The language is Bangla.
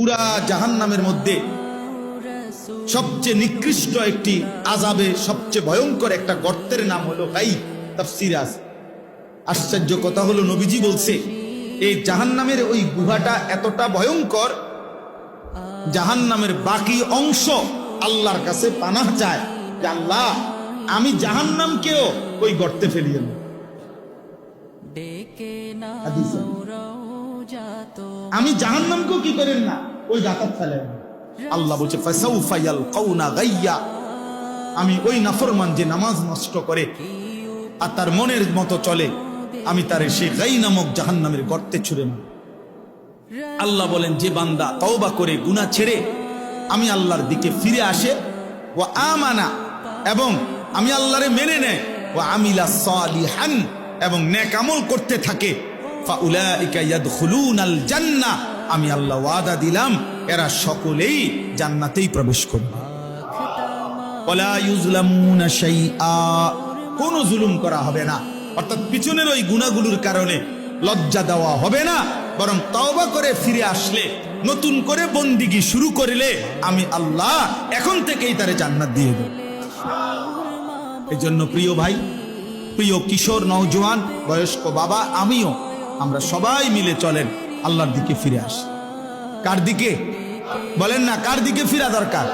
পুরা জাহান্নামের মধ্যে সবচেয়ে নিকৃষ্ট একটি আজাবে সবচেয়ে ভয়ঙ্কর একটা গর্তের নাম হলো গাই তাফসিরাজ আশ্চর্য কথা হলো নবীজি বলছে এই জাহান্নামের ওই গুহাটা এতটা ভয়ঙ্কর জাহান্নামের বাকি অংশ আল্লাহর কাছে পানাহ চায় যে আল্লাহ আমি জাহান জাহান্নামকেও ওই গর্তে ফেলিয়ে হাদিসে। আমি জাহান্নামকেও কি করেন না? ওই গাতার ফেলেন আল্লাহ বলছে আমি ওই নাফরমান যে নামাজ নষ্ট করে আর তার মনের মতো চলে, আমি তার সেই গাই নামক জাহান্নামের গর্তে ছুড়ে মারি। আল্লাহ বলেন, যে বান্দা তওবা করে গুনাহ ছেড়ে আমি আল্লাহর দিকে ফিরে আসে ও আমানা এবং আমি আল্লাহরে মেনে নেয় ও আমিলা সালিহান এবং নেক আমল করতে থাকে, ফাউলাইকা ইয়াদখুলুনাল জান্নাহ। আমি আল্লাহ ওয়াদা দিলাম, এরা সকলেই জান্নাতেই প্রবেশ করবে। কোনো জুলুম করা হবে না। অর্থাৎ পিছনের ওই গুণাগুলোর কারণে লজ্জা দেওয়া হবে না, বরং তওবা করে ফিরে আসলে, নতুন করে বন্দিগি শুরু করলে আমি আল্লাহ এখন থেকেই তারে জান্নাত দিয়ে দেব। এই জন্য প্রিয় ভাই, প্রিয় কিশোর, নওজোয়ান, বয়স্ক বাবা, আমিও, আমরা সবাই মিলে চলেন আল্লাহর দিকে ফিরে আসি। কার দিকে? বলেন না কার দিকে ফিরা দরকার?